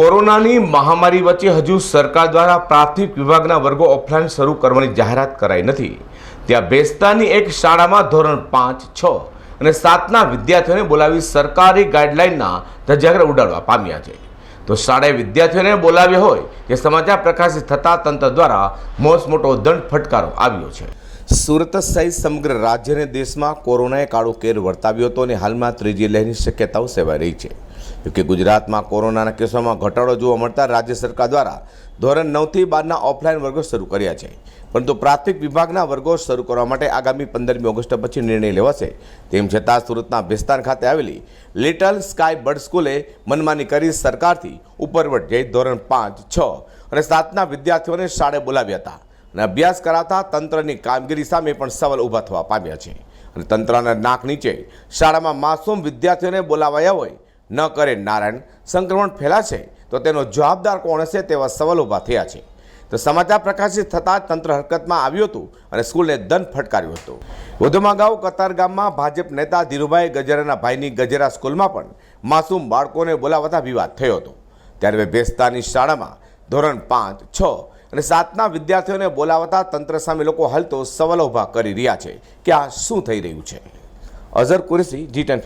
કોરોનાની મહામારી વચ્ચે હજુ સરકાર દ્વારા પ્રાથમિક વિભાગના વર્ગો ઓફલાઈન શરૂ કરવાની જાહેરાત કરાઈ નથી. ત્યાં બેસ્તાની એક શાળામાં ધોરણ પાંચ, છ અને સાતના વિદ્યાર્થીઓને બોલાવી સરકારી ગાઈડલાઈનના ધજાગરા ઉડાડવા પામ્યા છે. તો શાળાએ વિદ્યાર્થીઓને બોલાવ્યા હોય કે સમાચાર પ્રકાશિત થતા તંત્ર દ્વારા મોસ મોટો દંડ ફટકારો આવ્યો છે. સુરત સહિત સમગ્ર રાજ્ય અને દેશમાં કોરોનાએ કાળો કેર વર્તાવ્યો હતો અને હાલમાં ત્રીજી લહેરની શક્યતાઓ સેવાઈ રહી છે. જોકે ગુજરાતમાં કોરોનાના કેસોમાં ઘટાડો જોવા મળતા રાજ્ય સરકાર દ્વારા ધોરણ નવથી બારના ઓફલાઈન વર્ગો શરૂ કર્યા છે. પરંતુ પ્રાથમિક વિભાગના વર્ગો શરૂ કરવા માટે આગામી પંદરમી ઓગસ્ટ પછી નિર્ણય લેવાશે. તેમ છતાં સુરતના ભેસ્તાન ખાતે આવેલી લિટલ સ્કાય બર્ડ સ્કૂલે મનમાની કરી સરકારથી ઉપરવટ જઈ ધોરણ પાંચ, છ અને સાતના વિદ્યાર્થીઓને શાળે બોલાવ્યા હતા અને અભ્યાસ કરાતા તંત્રની કામગીરી સામે પણ સવાલ ઊભા થવા પામ્યા છે. અને તંત્રના નાક નીચે શાળામાં માસૂમ વિદ્યાર્થીઓને બોલાવાયા હોય ન કરે નારાયણ સંક્રમણ ફેલાશે, તો તેનો જવાબદાર કોણ હશે તેવા સવાલ ઊભા થયા છે. તો સમાચાર પ્રકાશિત થતાં તંત્ર હરકતમાં આવ્યું હતું અને સ્કૂલને દંડ ફટકાર્યું હતું. વધુમાં અગાઉ કતાર ગામમાં ભાજપ નેતા ધીરુભાઈ ગજેરાના ભાઈની ગજેરા સ્કૂલમાં પણ માસૂમ બાળકોને બોલાવતા વિવાદ થયો હતો. ત્યારે ભેસ્તાની શાળામાં ધોરણ પાંચ, છ અને સાતના વિદ્યાર્થીઓને બોલાવતા તંત્ર સામે લોકો હાલ તો સવાલો ઊભા કરી રહ્યા છે કે આ શું થઈ રહ્યું છે. અઝર કુરેશી, જી ટેન